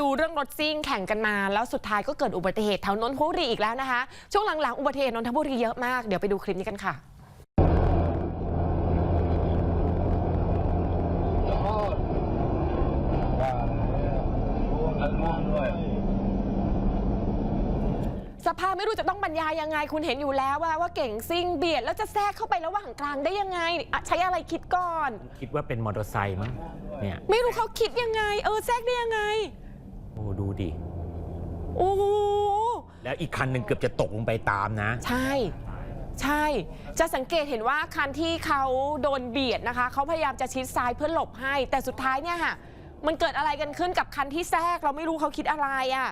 ดูเรื่องรถซิ่งแข่งกันมา แล้วสุดท้ายก็เกิดอุบัติเหตุแถวนนทบุรีอีกแล้วนะคะ ช่วงหลังๆ อุบัติเหตุนนทบุรีเยอะมาก เดี๋ยวไปดูคลิปนี้กันค่ะสภาพไม่รู้จะต้องบรรยายยังไง คุณเห็นอยู่แล้วว่าว่าเก่งซิ่งเบียด แล้วจะแทรกเข้าไประหว่างกลางได้ยังไงอะใช้อะไรคิดก่อน คิดว่าเป็นมอเตอร์ไซค์มั้งเนี่ยไม่รู้เขาคิดยังไง เออแทรกได้ยังไง โอ้ดูดิ โอ้โหแล้วอีกคันหนึ่งเกือบจะตกลงไปตามนะ ใช่ ใช่ จะสังเกตเห็นว่าคันที่เขาโดนเบียดนะคะ เขาพยายามจะชิดซ้ายเพื่อหลบให้ แต่สุดท้ายเนี่ยค่ะ มันเกิดอะไรกันขึ้นกับคันที่แทรก เราไม่รู้เขาคิดอะไรอะ่ะ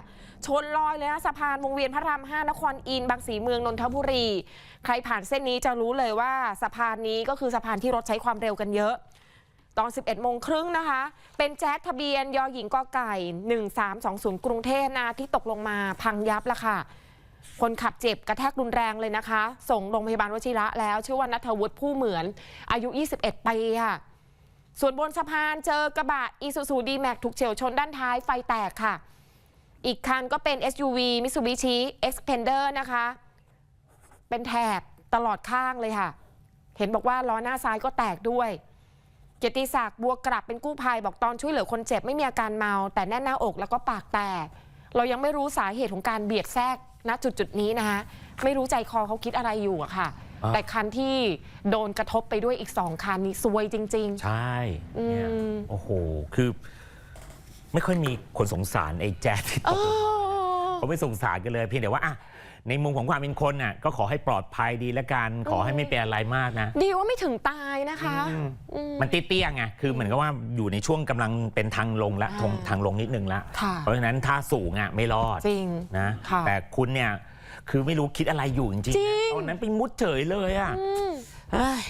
ชนลอยเลยนะสะพานวงเวียนพระราม5นครอินทร์บางสีเมืองนนทบุรี ใครผ่านเส้นนี้จะรู้เลยว่าสะพานนี้ก็คือสะพานที่รถใช้ความเร็วกันเยอะ ตอน 11โมงครึ่งนะคะ เป็นแจ๊สทะเบียนยอหญิงกอไก่ 1320 กรุงเทพนะที่ตกลงมาพังยับละค่ะ คนขับเจ็บกระแทกรุนแรงเลยนะคะ ส่งโรงพยาบาลวชิระแล้ว ชื่อว่านัทวุฒิผู้เหมือน อายุ 21 ปีค่ะ ส่วนบนสะพานเจอกระบะอีซูซูดีแม็กถูกเฉียวชนด้านท้ายไฟแตกค่ะ อีกคันก็เป็น SUV Mitsubishi Xpander นะคะ เป็นแถบตลอดข้างเลยค่ะ เห็นบอกว่าล้อหน้าซ้ายก็แตกด้วย เกียรติศักดิ์บัวกลับเป็นกู้ภัยบอกตอนช่วยเหลือคนเจ็บไม่มีอาการเมา แต่แน่นหน้าอกแล้วก็ปากแตก เรายังไม่รู้สาเหตุของการเบียดแทรกณจุดจุดๆนี้นะคะไม่รู้ใจคอเขาคิดอะไรอยู่อะค่ะ อะ แต่คันที่โดนกระทบไปด้วยอีกสองคันนี้ซวยจริง ใช่เนี่ยอืม โอ้โห คือ ไม่ค่อยมีคนสงสารไอ้แจ๊ดที่ๆเอตกลงอ เขาไม่สงสารกันเลยเพียงแต่ว่าอะในมุมของความเป็นคนน่ะก็ขอให้ปลอดภัยดีละกันขอให้ไม่เป็นอะไรมากนะดีว่าไม่ถึงตายนะคะอืมอืม มันเตี้ยๆไงคือเหมือนกับว่าอยู่ในช่วงกำลังเป็นทางลงละอ่า ทางทางลงนิดนึงละค่ะ เพราะฉะนั้นถ้าสูงอะไม่รอดจริง นะค่ะ แต่คุณเนี่ยคือไม่รู้คิดอะไรอยู่จริงจริงๆตอนนั้นไปมุดเฉยเลยอะอืมเฮ้ย